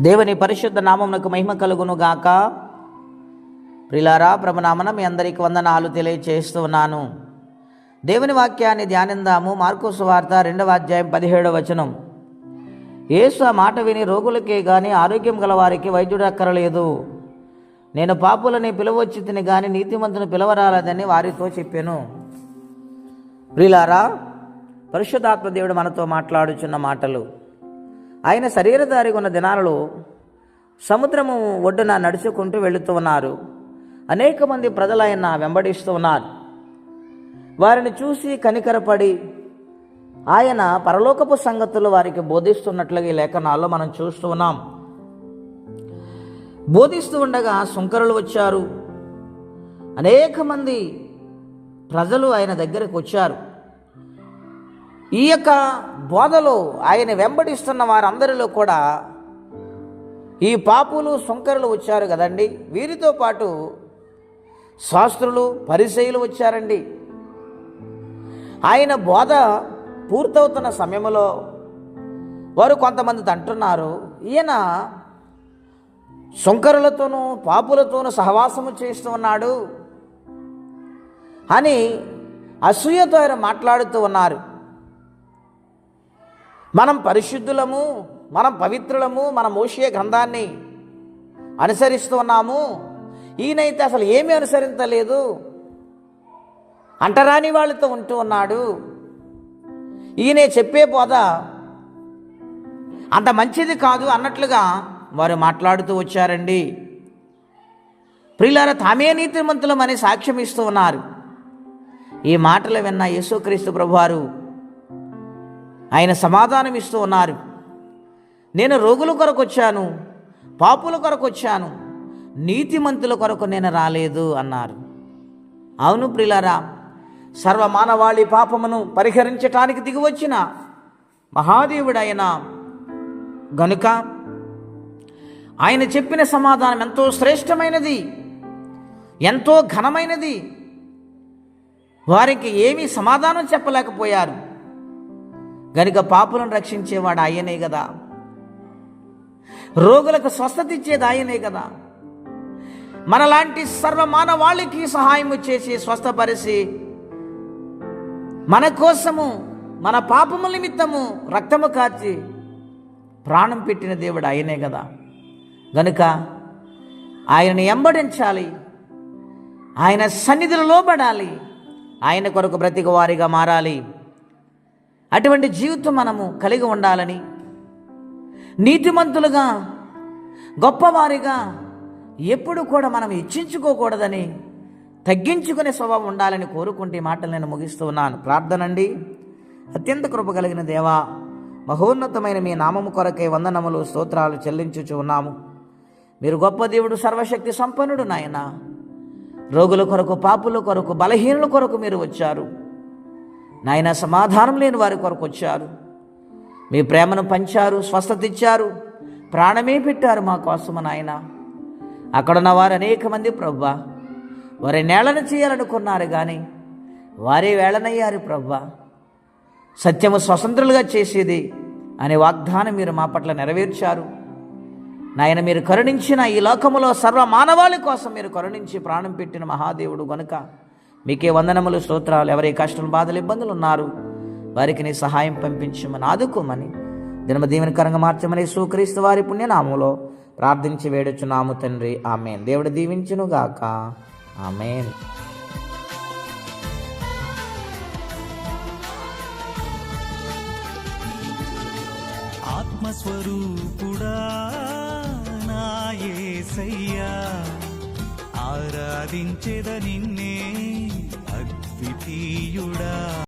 దేవుని పరిశుద్ధ నామమునకు మహిమ కలుగును గాక ప్రిలారా ప్రభునామన మీ అందరికి వందనాలు తెలియచేస్తున్నాను దేవుని వాక్యాన్ని ధ్యానిందాము. మార్కోసు వార్త రెండవ అధ్యాయం పదిహేడవ వచనం. యేసు ఆ మాట విని రోగులకే కానీ ఆరోగ్యం గల వారికి వైద్యుడు అక్కరలేదు. నేను పాపులని పిలవచ్చి తిని కానీ నీతిమంతుని పిలవరాలదని వారితో చెప్పాను. ప్రిలారా పరిశుద్ధాత్మ దేవుడు మనతో మాట్లాడుచున్న మాటలు. ఆయన శరీరధారి ఉన్న దినాలలో సముద్రము ఒడ్డున నడుచుకుంటూ వెళుతూ ఉన్నారు. అనేక మంది ప్రజలు ఆయన వెంబడిస్తూ ఉన్నారు. వారిని చూసి కనికరపడి ఆయన పరలోకపు సంగతులు వారికి బోధిస్తున్నట్లుగా ఈ లేఖనాల్లో మనం చూస్తూ ఉన్నాం. బోధిస్తూ ఉండగా సుంకరులు వచ్చారు. అనేక మంది ప్రజలు ఆయన దగ్గరకు వచ్చారు. ఈ యొక్క బోధలో ఆయన వెంబడిస్తున్న వారందరిలో కూడా ఈ పాపులు సుంకరులు వచ్చారు కదండి. వీరితో పాటు శాస్త్రులు పరిచయులు వచ్చారండి. ఆయన బోధ పూర్తవుతున్న సమయంలో వారు కొంతమంది అంటున్నారు ఈయన సుంకరులతోనూ పాపులతోనూ సహవాసము చేస్తూ ఉన్నాడు అని అసూయతో ఆయన మాట్లాడుతూ ఉన్నారు. మనం పరిశుద్ధులము మనం పవిత్రులము మన మోషే గ్రంథాన్ని అనుసరిస్తూ ఉన్నాము. ఈయనైతే అసలు ఏమీ అనుసరించలేదు. అంటరాని వాళ్ళతో ఉంటూ ఉన్నాడు. ఈయనే చెప్పే బోధ అంత మంచిది కాదు అన్నట్లుగా వారు మాట్లాడుతూ వచ్చారండి. ప్రియులార తామే నీతిమంతులమని సాక్ష్యం ఇస్తూ ఉన్నారు. ఈ మాటలు విన్న యేసుక్రీస్తు ప్రభువారు ఆయన సమాధానం ఇస్తూ ఉన్నారు. నేను రోగుల కొరకు వచ్చాను పాపుల కొరకు వచ్చాను నీతిమంతుల కొరకు నేను రాలేదు అన్నారు. అవును ప్రిలారా సర్వమానవాళి పాపమును పరిహరించటానికి దిగివచ్చిన మహాదేవుడైన గనుక ఆయన చెప్పిన సమాధానం ఎంతో శ్రేష్టమైనది ఎంతో ఘనమైనది. వారికి ఏమీ సమాధానం చెప్పలేకపోయారు. గనుక పాపులను రక్షించేవాడు ఆయనే కదా. రోగులకు స్వస్థత ఇచ్చేది ఆయనే కదా. మనలాంటి సర్వమానవాళికి సహాయం చేసి స్వస్థపరిచి మన కోసము మన పాపముల నిమిత్తము రక్తము కార్చి ప్రాణం పెట్టిన దేవుడు ఆయనే కదా. గనుక ఆయనని ఎంబడించాలి. ఆయన సన్నిధిలో లోబడాలి. ఆయన కొరకు బ్రతిక వారిగా మారాలి. అటువంటి జీవితం మనము కలిగి ఉండాలని నీతిమంతులుగా గొప్పవారిగా ఎప్పుడు కూడా మనం ఇచ్చించుకోకూడదని తగ్గించుకునే స్వభావం ఉండాలని కోరుకుంటే మాటలు నేను ముగిస్తూ ఉన్నాను. ప్రార్థనండి. అత్యంత కృప కలిగిన దేవా మహోన్నతమైన మీ నామము కొరకే వందనములు స్తోత్రాలు చెల్లించుచు ఉన్నాము. మీరు గొప్ప దేవుడు సర్వశక్తి సంపన్నుడు నాయన. రోగుల కొరకు పాపుల కొరకు బలహీనుల కొరకు మీరు వచ్చారు. నాయన సమాధానం లేని వారి కొరకు వచ్చారు. మీ ప్రేమను పంచారు స్వస్థత ఇచ్చారు ప్రాణమే పెట్టారు మా కోసము నాయన. అక్కడున్న వారు అనేక మంది ప్రవ్వా. వారి నేలను చేయాలనుకున్నారు కానీ వారే వేళనయ్యారు ప్రవ్వా. సత్యము స్వతంత్రులుగా చేసేది అనే వాగ్దానం మీరు మా పట్ల నెరవేర్చారు. నాయన మీరు కరుణించిన ఈ లోకములో సర్వ మానవాళి కోసం మీరు కరుణించి ప్రాణం పెట్టిన మహాదేవుడు గనుక మీకే వందనములు స్తోత్రాలు. ఎవరి కష్టం బాధలు ఇబ్బందులు ఉన్నారు వారికి నీ సహాయం పంపించమని ఆదుకోమని దినమ దీవెనకరంగా మార్చమని సుక్రీస్తు వారి పుణ్యనామంలో ప్రార్థించి వేడుచున్నాము తండ్రి. ఆమెన్. దేవుడు దీవించును గాక ఆమెన్. ఆత్మస్వరూపుడా నా ఆరాధించేద నిన్నే అద్వితీయుడా